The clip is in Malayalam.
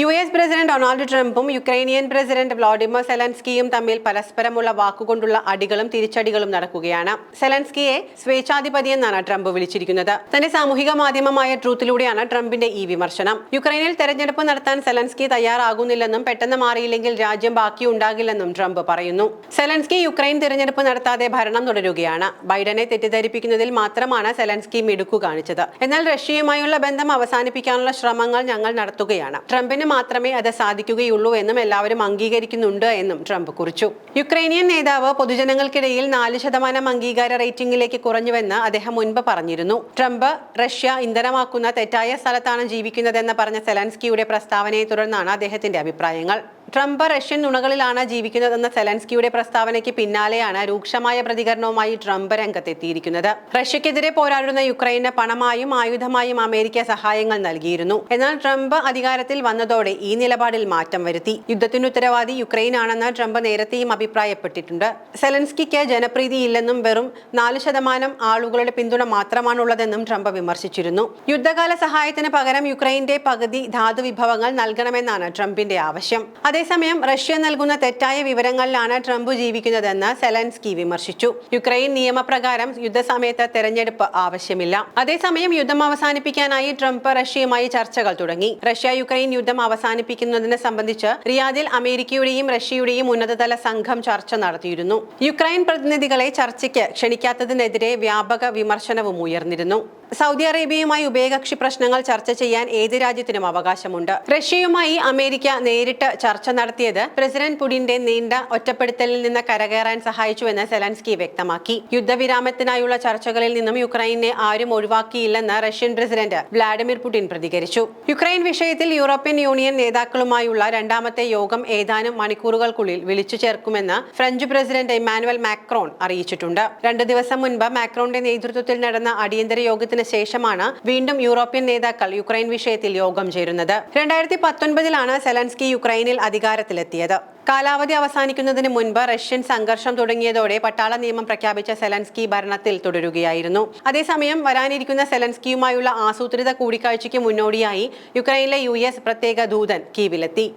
യു എസ് പ്രസിഡന്റ് ഡൊണാൾഡ് ട്രംപും യുക്രൈനിയൻ പ്രസിഡന്റ് വ്ളാഡിമിർ സെലൻസ്കിയും തമ്മിൽ പരസ്പരമുള്ള വാക്കുകൊണ്ടുള്ള അടികളും തിരിച്ചടികളും നടക്കുകയാണ്. സെലൻസ്കിയെ സ്വേച്ഛാധിപതി എന്നാണ് ട്രംപ് വിളിച്ചിരിക്കുന്നത്. തന്റെ സാമൂഹിക മാധ്യമമായ ട്രൂത്തിലൂടെയാണ് ട്രംപിന്റെ ഈ വിമർശനം. യുക്രൈനിൽ തെരഞ്ഞെടുപ്പ് നടത്താൻ സെലൻസ്കി തയ്യാറാകുന്നില്ലെന്നും പെട്ടെന്ന് മാറിയില്ലെങ്കിൽ രാജ്യം ബാക്കിയുണ്ടാകില്ലെന്നും ട്രംപ് പറയുന്നു. സെലൻസ്കി യുക്രൈൻ തിരഞ്ഞെടുപ്പ് നടത്താതെ ഭരണം തുടരുകയാണ്. ബൈഡനെ തെറ്റിദ്ധരിപ്പിക്കുന്നതിൽ മാത്രമാണ് സെലൻസ്കി മിടുക്കു കാണിച്ചത്. എന്നാൽ റഷ്യയുമായുള്ള ബന്ധം അവസാനിപ്പിക്കാനുള്ള ശ്രമങ്ങൾ ഞങ്ങൾ നടത്തുകയാണ്. ട്രംപിന് മാത്രമേ അത് സാധിക്കുകയുള്ളൂ എന്നും എല്ലാവരും അംഗീകരിക്കുന്നുണ്ട് എന്നും ട്രംപ് കുറിച്ചു. യുക്രൈനിയൻ നേതാവ് പൊതുജനങ്ങൾക്കിടയിൽ നാല് ശതമാനം അംഗീകാര റേറ്റിംഗിലേക്ക് കുറഞ്ഞുവെന്ന് അദ്ദേഹം മുൻപ് പറഞ്ഞിരുന്നു. ട്രംപ് റഷ്യ ഇന്ധനമാക്കുന്ന തെറ്റായ സ്ഥലത്താണ് ജീവിക്കുന്നതെന്ന് പറഞ്ഞ സെലൻസ്കിയുടെ പ്രസ്താവനയെ തുടർന്നാണ് അദ്ദേഹത്തിന്റെ അഭിപ്രായങ്ങൾ. ട്രംപ് റഷ്യൻ നുണകളിലാണ് ജീവിക്കുന്നതെന്ന സെലൻസ്കിയുടെ പ്രസ്താവനയ്ക്ക് പിന്നാലെയാണ് രൂക്ഷമായ പ്രതികരണവുമായി ട്രംപ് രംഗത്തെത്തിയിരിക്കുന്നത്. റഷ്യക്കെതിരെ പോരാടുന്ന യുക്രൈന് പണമായും ആയുധമായും അമേരിക്ക സഹായങ്ങൾ നൽകിയിരുന്നു. എന്നാൽ ട്രംപ് അധികാരത്തിൽ വന്നതോടെ ഈ നിലപാടിൽ മാറ്റം വരുത്തി. യുദ്ധത്തിന് ഉത്തരവാദി യുക്രൈനാണെന്ന് ട്രംപ് നേരത്തെയും അഭിപ്രായപ്പെട്ടിട്ടുണ്ട്. സെലൻസ്കിക്ക് ജനപ്രീതിയില്ലെന്നും വെറും നാല് ശതമാനം ആളുകളുടെ പിന്തുണ മാത്രമാണുള്ളതെന്നും ട്രംപ് വിമർശിച്ചിരുന്നു. യുദ്ധകാല സഹായത്തിന് പകരം യുക്രൈന്റെ പകുതി ധാതു വിഭവങ്ങൾ നൽകണമെന്നാണ് ട്രംപിന്റെ ആവശ്യം. അതേസമയം റഷ്യ നൽകുന്ന തെറ്റായ വിവരങ്ങളിലാണ് ട്രംപ് ജീവിക്കുന്നതെന്ന് സെലൻസ്കി വിമർശിച്ചു. യുക്രൈൻ നിയമപ്രകാരം യുദ്ധസമയത്ത് തെരഞ്ഞെടുപ്പ് ആവശ്യമില്ല. അതേസമയം യുദ്ധം അവസാനിപ്പിക്കാനായി ട്രംപ് റഷ്യയുമായി ചർച്ചകൾ തുടങ്ങി. റഷ്യ യുക്രൈൻ യുദ്ധം അവസാനിപ്പിക്കുന്നതിനെ സംബന്ധിച്ച് റിയാദിൽ അമേരിക്കയുടെയും റഷ്യയുടെയും ഉന്നതതല സംഘം ചർച്ച നടത്തിയിരുന്നു. യുക്രൈൻ പ്രതിനിധികളെ ചർച്ചയ്ക്ക് ക്ഷണിക്കാത്തതിനെതിരെ വ്യാപക വിമർശനവും ഉയർന്നിരുന്നു. സൗദി അറേബ്യയുമായി ഉഭയകക്ഷി പ്രശ്നങ്ങൾ ചർച്ച ചെയ്യാൻ ഏത് രാജ്യത്തിനും അവകാശമുണ്ട്. റഷ്യയുമായി അമേരിക്ക നേരിട്ട് ചർച്ച നടത്തിയത് പ്രസിഡന്റ് പുടിന്റെ നീണ്ട ഒറ്റപ്പെടുത്തലിൽ നിന്ന് കരകയറാൻ സഹായിച്ചുവെന്ന് സെലൻസ്കി വ്യക്തമാക്കി. യുദ്ധവിരാമത്തിനായുള്ള ചർച്ചകളിൽ നിന്നും യുക്രൈനെ ആരും ഒഴിവാക്കിയില്ലെന്ന് റഷ്യൻ പ്രസിഡന്റ് വ്ളാഡിമിർ പുടിൻ പ്രതികരിച്ചു. യുക്രൈൻ വിഷയത്തിൽ യൂറോപ്യൻ യൂണിയൻ നേതാക്കളുമായുള്ള രണ്ടാമത്തെ യോഗം ഏതാനും മണിക്കൂറുകൾക്കുള്ളിൽ വിളിച്ചു ചേർക്കുമെന്ന് ഫ്രഞ്ച് പ്രസിഡന്റ് ഇമാനുവൽ മാക്രോൺ അറിയിച്ചിട്ടുണ്ട്. രണ്ടു ദിവസം മുൻപ് മാക്രോണിന്റെ നേതൃത്വത്തിൽ നടന്ന അടിയന്തര യോഗത്തിന് ശേഷമാണ് വീണ്ടും യൂറോപ്യൻ നേതാക്കൾ യുക്രൈൻ വിഷയത്തിൽ യോഗം ചേരുന്നത്. രണ്ടായിരത്തി പത്തൊൻപതിലാണ് സെലൻസ്കി യുക്രൈനിൽ അധികാരത്തിലെത്തിയത്. കാലാവധി അവസാനിക്കുന്നതിന് മുൻപ് റഷ്യൻ സംഘർഷം തുടങ്ങിയതോടെ പട്ടാള നിയമം പ്രഖ്യാപിച്ച സെലൻസ്കി ഭരണത്തിൽ തുടരുകയായിരുന്നു. അതേസമയം വരാനിരിക്കുന്ന സെലൻസ്കിയുമായുള്ള ആസൂത്രിത കൂടിക്കാഴ്ചയ്ക്ക് മുന്നോടിയായി യുക്രൈനിലെ യു പ്രത്യേക ദൂതൻ കീവിലെത്തി.